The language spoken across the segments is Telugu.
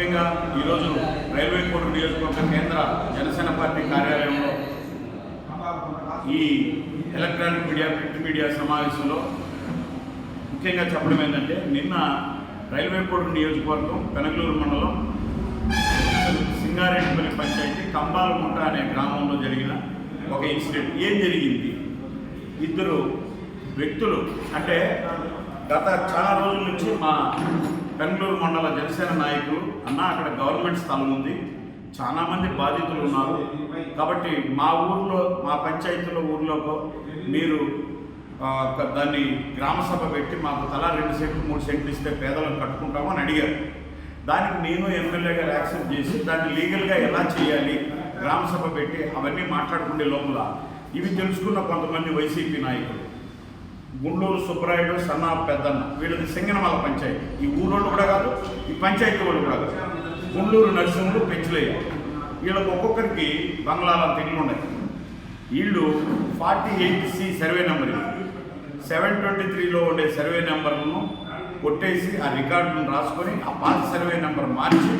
ముఖ్యంగా ఈరోజు రైల్వే కోర్టు నియోజకవర్గ కేంద్ర జనసేన పార్టీ కార్యాలయంలో ఈ ఎలక్ట్రానిక్ మీడియా ప్రింట్ మీడియా సమావేశంలో ముఖ్యంగా చెప్పడం ఏంటంటే నిన్న రైల్వే కోర్టు నియోజకవర్గం పెనగలూరు మండలం సింగారెడ్డిపల్లి పంచాయతీ కంబాలగుంట అనే గ్రామంలో జరిగిన ఒక ఇన్సిడెంట్. ఏం జరిగింది? ఇద్దరు వ్యక్తులు అంటే గత చాలా రోజుల నుంచి మా బెంగళూరు మండల జనసేన నాయకులు అన్న అక్కడ గవర్నమెంట్ స్థలం ఉంది. చాలా మంది బాధితులు ఉన్నారు. కాబట్టి మా ఊర్లో మా పంచాయతీలో ఊర్లో మీరు దాన్ని గ్రామ సభ పెట్టి మాకు తలా రెండు సెంట్లు మూడు సెంట్లు ఇస్తే పేదలను కట్టుకుంటామని అడిగారు. దానికి నేను ఎమ్మెల్యే గారు యాక్సెప్ట్ చేసి దాన్ని లీగల్గా ఎలా చేయాలి గ్రామసభ పెట్టి అవన్నీ మాట్లాడుకునే లోపల ఇవి తెలుసుకున్న కొంతమంది వైసీపీ నాయకులు. గుండూరు సుబ్బరాయుడు సన్న పెద్దన్న వీళ్ళది సింగనమల పంచాయతీ. ఈ ఊరోళ్ళు కూడా కాదు ఈ పంచాయతీ వాళ్ళు కూడా కాదు. గుండూరు నర్సింహుడు పెంచులయ్య. వీళ్ళకి ఒక్కొక్కరికి బంగ్లాల ఇల్లు ఉన్నాయి. వీళ్ళు forty eight C survey number. Seven twenty త్రీలో ఉండే సర్వే నెంబర్ను కొట్టేసి ఆ రికార్డును రాసుకొని ఆ పాత సర్వే నెంబర్ మార్చి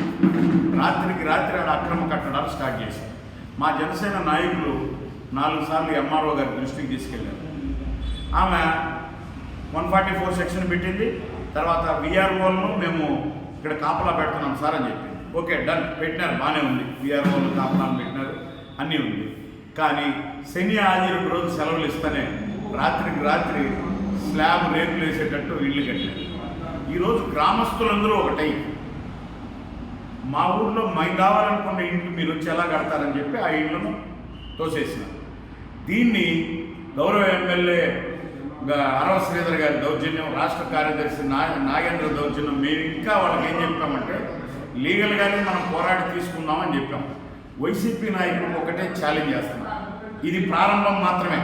రాత్రికి రాత్రి ఆడ అక్రమ కట్టడాలు స్టార్ట్ చేశారు. మా జనసేన నాయకులు నాలుగు సార్లు ఎంఆర్ఓ గారి దృష్టికి తీసుకెళ్ళారు. ఆమె వన్ ఫార్టీ ఫోర్ సెక్షన్ పెట్టింది. తర్వాత విఆర్ఓలను మేము ఇక్కడ కాపలా పెడుతున్నాం సార్ అని చెప్పింది ఓకే డన్. పెట్టినారు. బాగానే ఉంది. విఆర్ఓలు కాపలా పెట్టినారు. అన్నీ ఉంది. కానీ శని ఆది రెండు రోజులు సెలవులు ఇస్తేనే రాత్రికి రాత్రి స్లాబ్ రేకులు వేసేటట్టు ఇల్లు కట్టారు ఈరోజు గ్రామస్తులందరూ ఒకటై. మా ఊర్లో మై కావాలనుకున్న ఇంటి మీరు వచ్చి ఎలా కడతారని చెప్పి ఆ ఇళ్ళను తోసేసినారు. దీన్ని గౌరవ ఎమ్మెల్యే అరవ శ్రీధర్ గారి దౌర్జన్యం రాష్ట్ర కార్యదర్శి నా నాగేంద్ర దౌర్జన్యం మేము ఇంకా వాళ్ళకి ఏం చెప్పామంటే లీగల్గానే మనం పోరాడి తీసుకుందామని చెప్పాం. వైసీపీ నాయకులు ఒకటే ఛాలెంజ్ చేస్తున్నాం. ఇది ప్రారంభం మాత్రమే.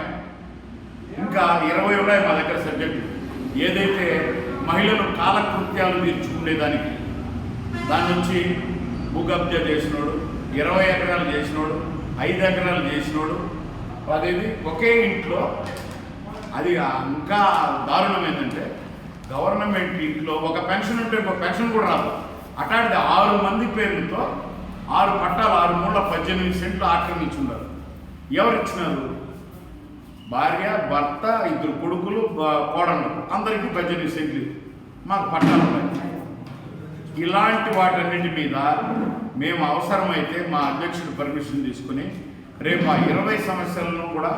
ఇంకా ఇరవై ఉన్నాయి మా దగ్గర సబ్జెక్టు ఏదైతే మహిళలు కాలకృత్యాలు తీర్చుకునేదానికి దాని నుంచి భూకబ్జా చేసినోడు ఇరవై ఎకరాలు చేసినోడు ఐదు ఎకరాలు చేసినోడు అదేది ఒకే ఇంట్లో అది ఇంకా దారుణం ఏంటంటే గవర్నమెంట్ ఇంట్లో ఒక పెన్షన్ ఉంటే ఒక పెన్షన్ కూడా రాదు. అట్లాంటిది ఆరు మంది పేర్లతో ఆరు పట్టాలు ఆరు మూల పద్దెనిమిది సెంట్లు ఆక్రమించున్నారు. ఎవరు ఇచ్చినారు భార్య భర్త ఇద్దరు కొడుకులు కోడళ్ళు. అందరికీ పద్దెనిమిది సెంట్లు. మాకు పట్టాలు ఉన్నాయి. ఇలాంటి వాటన్నిటి మీద మేము అవసరమైతే మా అధ్యక్షుడు పర్మిషన్ తీసుకుని రేపు ఆ ఇరవై సమస్యలను కూడా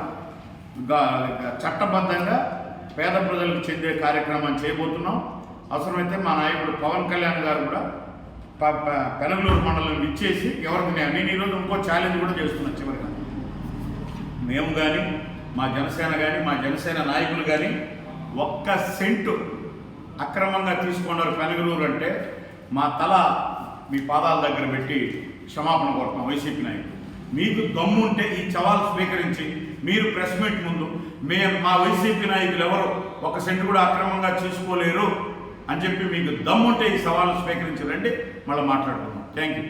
చట్టబద్ధంగా పేద ప్రజలకు చెందే కార్యక్రమాన్ని చేయబోతున్నాం. అవసరమైతే మా నాయకుడు పవన్ కళ్యాణ్ గారు కూడా పెనగలూరు మండలం ఇచ్చేసి ఎవరికి న్యాయం- నేను ఈరోజు ఇంకో ఛాలెంజ్ కూడా చేస్తున్నాను చివరిగా. మేము కానీ మా జనసేన కానీ మా జనసేన నాయకులు కానీ ఒక్క సెంటు అక్రమంగా తీసుకున్నారు పెనగలూరు అంటే మా తల మీ పాదాల దగ్గర పెట్టి క్షమాపణ కోరుతున్నాం వైసీపీ నాయకులు. మీకు దమ్ముంటే ఈ సవాల్ స్వీకరించి మీరు ప్రెస్ మీట్ ముందు మే మా వైసీపీ నాయకులు ఎవరు? ఒక సెంటు కూడా అక్రమంగా చూసుకోలేరు అని చెప్పి మీకు దమ్ముంటే ఈ సవాల్ స్వీకరించి రండి. మళ్ళీ మాట్లాడుకుందాం. Thank you.